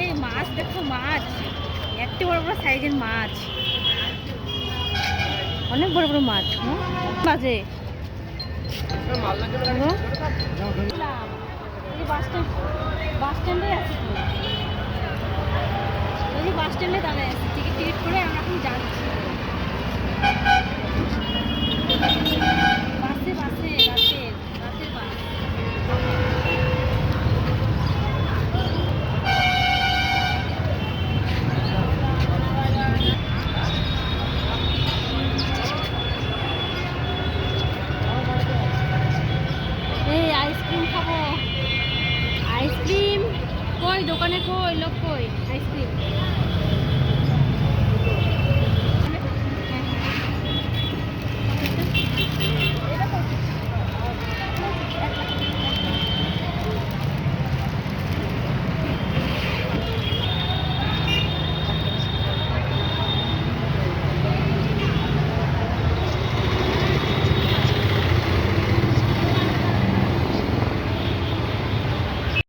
এই মাছ, দেখো মাছ। এত বড় বড় সাইজের মাছ। অনেক বড় বড় মাছ? এই বাস স্ট্যান্ড, বাস স্ট্যান্ডে আছি বাস স্ট্যান্ডে দাঁড়ায় আছি। টিকিট টিকিট করে আমরা এখন যাচ্ছি বাসে বাসে রাতের রাতের বাস এই আইসক্রিম খাব আইসক্রিম কই দোকানে কই? লোক কই? আইসক্রিম